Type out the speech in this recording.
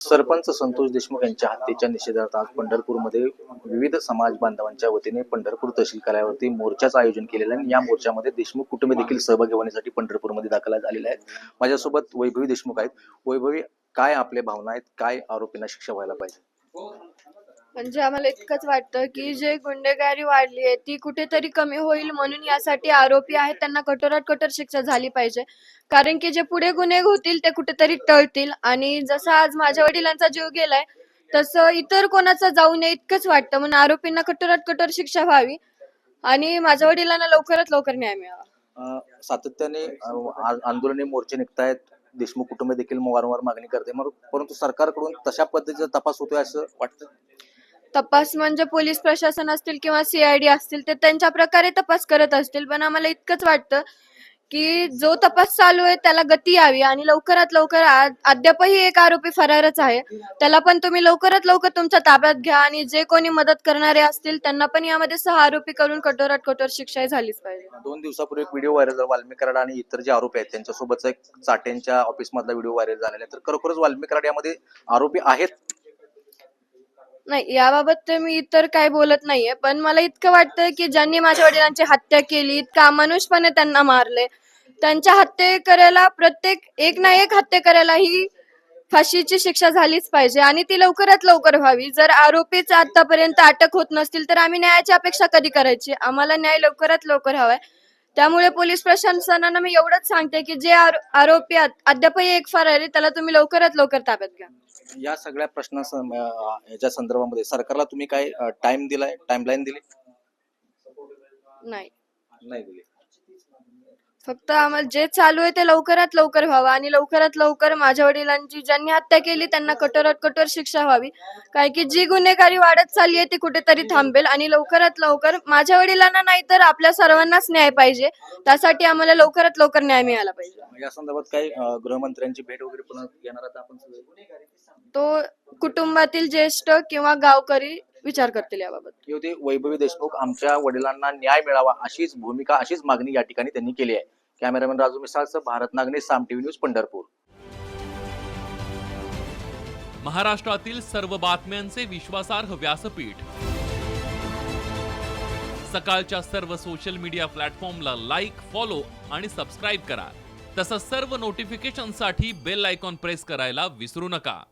सरपंच संतोष देशमुख यांच्या हत्येच्या निषेधार्थ आज पंढरपूरमध्ये विविध समाज बांधवांच्या वतीने पंढरपूर तहसील कार्यावरती मोर्चाचं आयोजन केलेलं आहे. आणि या मोर्चामध्ये देशमुख कुटुंब देखील सहभागी होण्यासाठी पंढरपूरमध्ये दाखल झालेले आहेत माझ्यासोबत वैभवी देशमुख आहेत. वैभवी काय आपल्या भावना आहेत? काय आरोपींना शिक्षा व्हायला पाहिजे? म्हणजे आम्हाला इतकंच वाटतं की जे गुंडेगारी वाढली आहे ती कुठेतरी कमी होईल म्हणून यासाठी आरोपी आहेत त्यांना कठोरात कठोर शिक्षा झाली पाहिजे. कारण की जे पुढे गुन्हे होतील ते कुठेतरी टळतील. आणि जसं आज माझ्या वडिलांचा जीव गेलाय तसं इतर कोणाचा जाऊ नये इतकंच वाटतं. म्हणून आरोपींना कठोरात कठोर शिक्षा व्हावी. आणि माझ्या वडिलांना लवकरात लवकर न्याय मिळावा. सातत्याने अं, आ- आंदोलने मोर्चे निघतायत. देशमुख कुटुंब देखील वारंवार मागणी करते. मग परंतु सरकारकडून तशा पद्धतीचा तपास होतोय असं वाटतं? तपास म्हणजे पोलीस प्रशासन असतील किंवा सीआयडी असतील ते त्यांच्या प्रकारे तपास करत असतील. पण आम्हाला इतकंच वाटतं की जो तपास चालू आहे त्याला गती यावी आणि लवकरात लवकर अद्यापही एक आरोपी फरारच आहे. त्याला पण तुम्ही लवकरात लवकर तुमच्या ताब्यात घ्या आणि जे कोणी मदत करणारे असतील त्यांना पण यामध्ये सहा आरोपी करून कठोरात कठोर शिक्षा झालीच पाहिजे. दोन दिवसापूर्वी एक व्हिडिओ व्हायरल झाला वाल्मिक कराड आणि इतर जे आरोपी आहेत त्यांच्यासोबतचा एक चाटेंच्या ऑफिस मधला व्हिडिओ व्हायरल झालेला आहे. तर खरोखरच वाल्मिक कराड यामध्ये आरोपी आहेत? नाही याबाबत तर मी इतर काय बोलत नाहीये पण मला इतकं वाटतं की ज्यांनी माझ्या वडिलांची हत्या केली इतका अमानुषपणे त्यांना मारले त्यांच्या हत्ये करायला प्रत्येक एक ना एक हत्या करायला ही फाशीची शिक्षा झालीच पाहिजे आणि ती लवकरात लवकर व्हावी. जर आरोपीच आतापर्यंत अटक होत नसतील तर आम्ही न्यायाची अपेक्षा कधी करायची? आम्हाला न्याय लवकरात लवकर हवाय. त्यामुळे पोलीस प्रशासनानं मी एवढंच सांगते की जे आरो- आरोपी अद्यापही एक फरार आहे त्याला तुम्ही लवकरात लवकर ताब्यात घ्या. या सगळ्या प्रश्ना याच्या संदर्भामध्ये सरकारला तुम्ही काय टाइम दिलाय टाइमलाईन दिली? नाही. नाही दिली. फक्त आम्हाला जे चालू आहे ते लवकरात लवकर व्हावं आणि लवकरात लवकर माझ्या वडिलांची ज्यांनी हत्या केली त्यांना कठोरात कठोर शिक्षा व्हावी. कारण की जी गुन्हेगारी वाढत चालली आहे ती कुठेतरी थांबेल आणि लवकरात लवकर माझ्या वडिलांना नाही तर आपल्या सर्वांनाच न्याय पाहिजे. त्यासाठी आम्हाला लवकरात लवकर न्याय मिळाला पाहिजे. या संदर्भात काही अं, गृहमंत्र्यांची भेट वगैरे पुन्हा घेणार आहात आपण सगळे? तो कुटुंबातील ज्येष्ठ किंवा गावकरी विचार करतील याबाबत. की होते वैभवी देशमुख आमच्या वडिलांना न्याय मिळावा अशीच भूमिका अशीच मागणी या ठिकाणी त्यांनी केली आहे. कॅमेरामॅन राजू मिसाळसह भारत नागने साम टीव्ही न्यूज पंढरपूर. महाराष्ट्रातील सर्व बातम्यांचे विश्वासार्ह व्यासपीठ. सकाळच्या सर्व सोशल मीडिया प्लॅटफॉर्मला लाईक फॉलो आणि सबस्क्राईब करा. तसंच सर्व नोटिफिकेशनसाठी बेल आयकॉन प्रेस करायला विसरू नका.